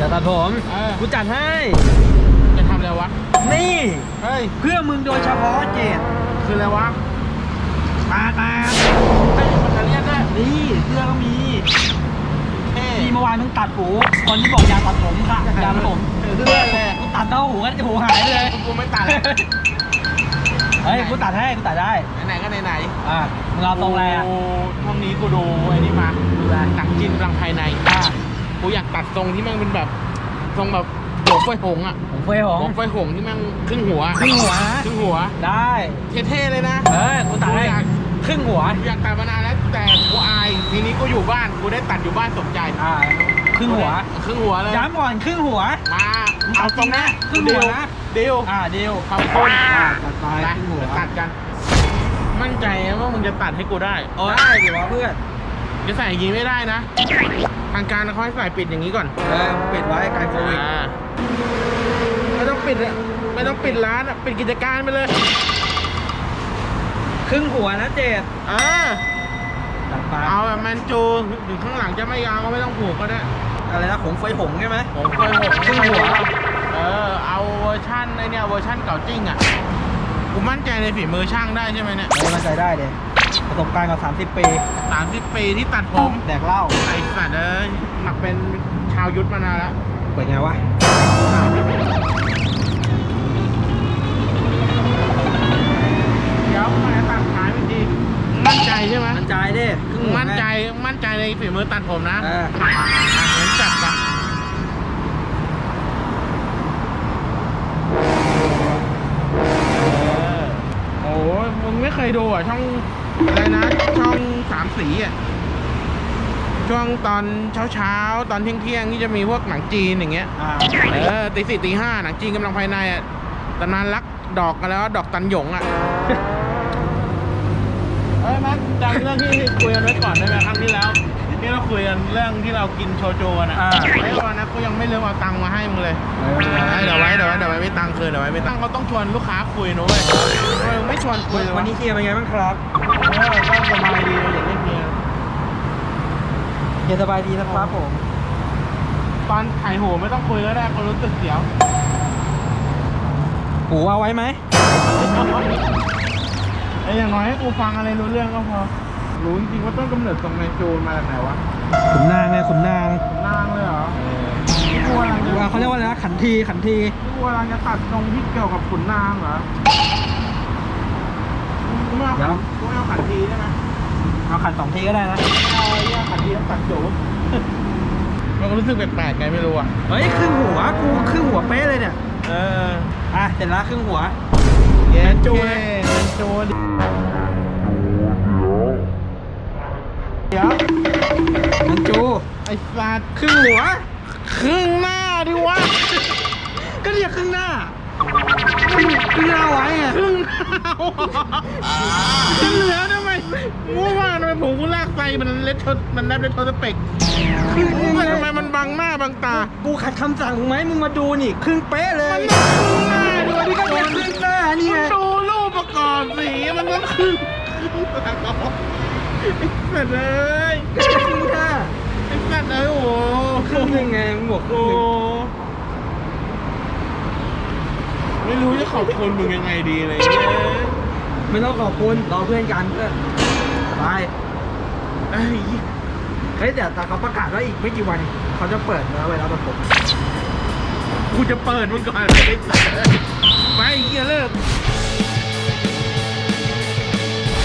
จะตัดผมเออ กูจัดให้ จะทำอะไรวะ นี่ เฮ้ย เพื่อมึงโดยเฉพาะเจดคืออะไรวะตาตาเฮ้ยมันจะเรียกด้วยนี่เสื้อก็มีเท่ที่เมื่อวานมึงตัดหูคนที่บอกอยากตัดผมค่ะอยากตัดผมเออเพื่อนเลยกูตัดเต้าหูกันหูหายเลย กูไม่ตัดแล้วเฮ้ยกูตัดให้กูตัดได้ไหนๆก็ไหนอะมึงเอาตรงอะไรอะโช่วงนี้กูดูไอ้นี่มาหนังจีนกลางภายในอะ กูอยากตัดทรงที่แมันเป็นแบบทรงแบบหัวไฟหงอะผมเฟยหงหัวไฟหงที่แมันครึ่งหัวครึ่งหัวนะครึ่งหัว ได้เท่ๆเลยนะเออกูตัดให้อยากครึ่งหัวอยากตัดมานานแล้วแต่กูอายทีนี้กูอยู่บ้านกูได้ตัดอยู่บ้านสมใจอ่าครึ่งหัวครึ่งหัวเลยย้ำก่อนครึ่งหัว มาเอาตรงนี้ครึ่งหัวนะเดียวอ่าเดียวขอบคุณอ่าตัดไปไปครึ่งหัวตัดกัน มั่นใจว่ามึงจะตัดให้กูได้โอ้ได้ดิวะเพื่อน จะใส่อย่างนี้ไม่ได้นะ ทางการเขาให้ใส่ปิดอย่างนี้ก่อนเออปิดไว้การโควิดอ่าไม่ต้องปิดอะไม่ต้องปิดร้านอะปิดกิจการไปเลยครึ่งหัวนะเจดอ่าตัดไปเอาแบบแมนจูอยู่ข้างหลังจะไม่ยาวก็ไม่ต้องผูกก็ได้อะไรนะของเฟยหงใช่ไหมผมเคยหกครึ่งหัวเออเอาเวอร์ชันไอเนี่ยเวอร์ชันเก่าจริงอะกูมั่นใจในฝีมือช่างได้ใช่ไหมเนี่ยไม่มั่นใจได้เลย ประสบการณ์กว่า30 ปีสามสิบปีที่ตัดผมแดกเหล้าไอสัตว์เอ้ยหนักเป็นชาวยุทธมานานแล้วเปิดไงวะเดี๋ยวมาตัดขายเป็นทีมั่นใจใช่ไหมมั่นใจดิครึ่งหัวมั่นใจมั่นใจในฝีมือตัดผมนะเอออะงั้นจัดไปเออโอ้ยมึงไม่เคยดูอะช่อง อะไรนะช่องสามสีอะช่วงตอนเช้าเช้าๆตอนเที่ยงเที่ยงๆที่จะมีพวกหนังจีนอย่างเงี้ยอ่าเออตีสี่ตีห้าหนังจีนกำลังภายในอะตำนานรักดอกกันแล้วดอกตันหยงอะเอ้ยแม็กจำเรื่องที่คุยกันไว้ก่อนได้ไหมครั้งที่แล้วที่เราคุยกันเรื่องที่เรากินโชโจกันอะอ่าไอ้วันนั้นกูยังไม่เริ่มเอาตังค์มาให้มึงเลย ม่ตังค์คืนเดี๋ยวไว้ไม่ตังค์เขาต้องชวนลูกค้าคุยนะเว้ยทำไมมึงไม่ชวนคุยเลยวะวันนี้เคลียร์เป็นไงบ้างครับเออก็สบายดีเราอย่างนี้เมียเคลียร์สบายดีนะครับผม ตอนถ่ายโหไม่ต้องคุยก็ได้คนรู้สึกเสียวหูเอาไว้ไหมไอ้อย่างน้อยให้กูฟังอะไรรู้เรื่องก็พอรู้จริงๆว่าต้นกำเนิดตรงในจูนมาจากไหนวะขุนนางไงขุนนางนางเลยเหรอที่ กูกำลังจะว่าเขาเรียกว่าอะไรนะขันทีขันทีที่กูกำลังจะตัดตรงที่เกี่ยวกับขุนนางเหรอกูไม่เอาขันกูไม่เอาขันทีได้ไหมเอาขันสองทีก็ได้นะเอาไอ้เนี่ยขันทีต้องตัดจูมันก็รู้สึกแปลกๆไงไม่รู้อะ เฮ้ยครึ่งหัวกูครึ่งหัวเป๊ะเลยเนี่ยเอออะเสร็จแล้วครึ่งหัวเย็นจูจูเลยเย็นจูดิเดี๋ยวมันจูไอ้สัตว์ครึ่งหัว ครึ่งหน้าดิวะ ก็เรียกครึ่งหน้าครึ่งครึ่งหน้าไว้ไงครึ่งหน้าจะเหลือทำไมมั่วว่าทำไมผมกูลากไปมันเล็ดทดมันแนบเล็ดทดสเปกครึ่งว่าทำไมมันบังหน้าบังตา กูขัดคำสั่งมึงไหมมึงมาดูนี่ครึ่งเป๊ะเลมัยนต้องครึ่งหน้าดิวะนี่ที่ก็ก็เรียกครึ่งหน้านี่ไงมันดูรูปประกอบสีมันต้องครึ่งไอ้สัตว์เอ้ยก็เรียกครึ่งหน้า ไอ้สัตว์เอ้ยโอ้โหครึ่งหนึ่งไงมึงบอกครึ่โอ้งหนึ่งไม่รู้จะขอบคุณมึงยังไงดีเลยเนี่ยไม่ต้องขอบคุณเราเพื่อนกันเพื่อนไปไอ้เฮ้ยแต่แต่เขาประกาศว่าอีกไม่กี่วันเขาจะเปิดแล้วเวลาตัดผมกูจะเปิดมึงก่อนไอ้สัตว์